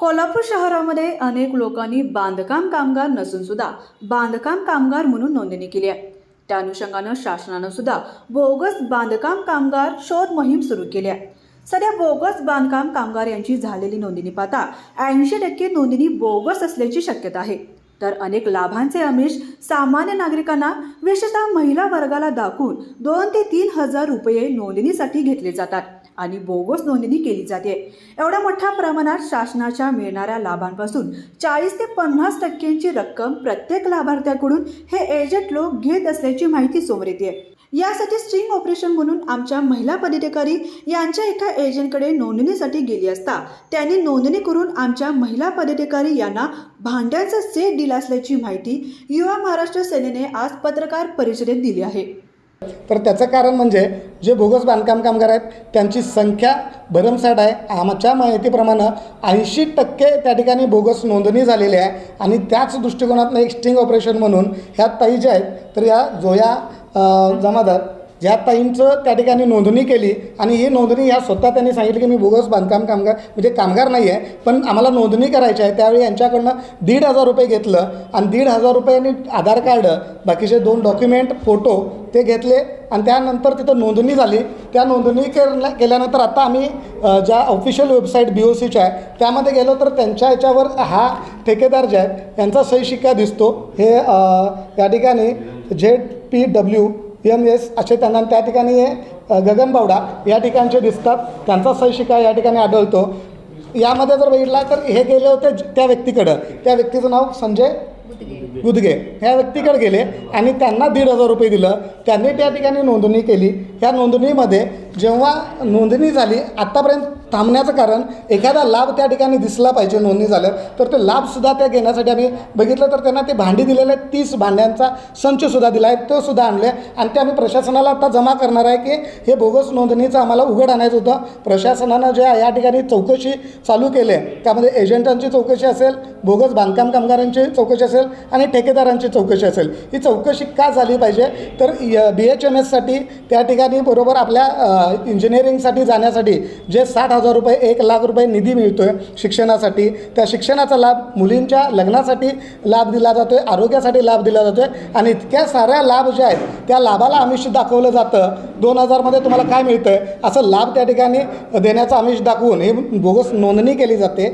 कोल्हापूर शहरामध्ये अनेक लोकांनी बांधकाम कामगार नसून सुद्धा बांधकाम कामगार म्हणून नोंदणी केली आहे. त्या अनुषंगानं शासनानं सुद्धा बोगस बांधकाम कामगार शोध मोहीम सुरू केली आहे. सध्या बोगस बांधकाम कामगार यांची झालेली नोंदणी पाहता ऐंशी टक्के नोंदणी बोगस असल्याची शक्यता आहे. तर अनेक लाभांचे आमिष सामान्य नागरिकांना विशेषतः महिला वर्गाला दाखवून दोन ते तीन हजार रुपये नोंदणीसाठी घेतले जातात. आणि बोगस नोंदणी केली जाते. एवढ्या मोठ्या प्रमाणात शासनाच्या मिळणाऱ्या लाभांपासून चाळीस ते पन्नास टक्क्यांची रक्कम प्रत्येक लाभार्थ्याकडून हे एजंट लोक घेत असल्याची माहिती समोर येते. यासाठी स्ट्रिंग ऑपरेशन म्हणून आमच्या महिला पदाधिकारी यांच्या एका एजंटकडे नोंदणीसाठी गेली असता त्यांनी नोंदणी करून आमच्या महिला पदाधिकारी यांना भांड्याचा सेट दिला असल्याची माहिती युवा महाराष्ट्र सेनेने आज पत्रकार परिषदेत दिली आहे. तर त्याचं कारण म्हणजे जे बोगस बांधकाम कामगार आहेत त्यांची संख्या भरमसाठ आहे. आमच्या माहितीप्रमाणे ऐंशी टक्के त्या ठिकाणी बोगस नोंदणी झालेली आहे आणि त्याच दृष्टिकोनातनं एक स्टिंग ऑपरेशन म्हणून ह्या ताई ज्या आहेत. तर या जोया जमादार ज्या ताईंचं त्या ठिकाणी नोंदणी केली आणि ही नोंदणी ह्या स्वतः त्यांनी सांगितलं की मी बोगस बांधकाम कामगार म्हणजे कामगार नाही आहे पण आम्हाला नोंदणी करायची आहे. त्यावेळी यांच्याकडनं दीड हजार रुपये घेतलं आणि दीड हजार रुपयांनी आधार कार्ड बाकीचे दोन डॉक्युमेंट फोटो ते घेतले आणि त्यानंतर तिथं नोंदणी झाली. त्या नोंदणी केल्या केल्यानंतर आता आम्ही ज्या ऑफिशियल वेबसाईट बी ओ सीच्या आहे त्यामध्ये गेलो तर त्यांच्या याच्यावर हा ठेकेदार जे आहे यांचा सही शिक्का दिसतो. हे या ठिकाणी Z P W M S असे त्यांना त्या ठिकाणी हे गगन बावडा या ठिकाणचे दिसतात त्यांचा सही या ठिकाणी आढळतो. यामध्ये जर बघितला तर हे गेले होते त्या व्यक्तीकडं. त्या व्यक्तीचं नाव संजय गुदगे. ह्या व्यक्तीकडे गेले आणि त्यांना दीड हजार रुपये दिलं. त्यांनी त्या ठिकाणी नोंदणी केली. ह्या नोंदणीमध्ये जेव्हा नोंदणी झाली आत्तापर्यंत थांबण्याचं कारण एखादा लाभ त्या ठिकाणी दिसला पाहिजे नोंदणी झालं तर ते लाभसुद्धा त्या घेण्यासाठी आम्ही बघितलं तर त्यांना ते भांडी दिलेले आहेत तीस भांड्यांचा संचसुद्धा दिला आहे तो सुद्धा आणले आणि ते आम्ही प्रशासनाला आता जमा करणार आहे की हे बोगस नोंदणीचं आम्हाला उघड आणायचं होतं. प्रशासनानं जे या ठिकाणी चौकशी चालू केली आहे त्यामध्ये एजंटांची चौकशी असेल बोगस बांधकाम कामगारांची चौकशी असेल आणि ठेकेदारांची चौकशी असेल. ही चौकशी का झाली पाहिजे? तर बी एच एम एससाठी त्या ठिकाणी बरोबर आपल्या इंजिनिअरिंगसाठी जाण्यासाठी जे साठ हजार रुपये एक लाख रुपये निधी मिळतो आहे शिक्षणासाठी. त्या शिक्षणाचा लाभ मुलींच्या लग्नासाठी लाभ दिला जातो आहे आरोग्यासाठी लाभ दिला जातो आहे आणि इतक्या साऱ्या लाभ जे आहेत त्या लाभाला आमिष दाखवलं जातं. दोन हजारमध्ये तुम्हाला काय मिळतं आहे असं लाभ त्या ठिकाणी देण्याचं आमिष दाखवून हे बोगस नोंदणी केली जाते.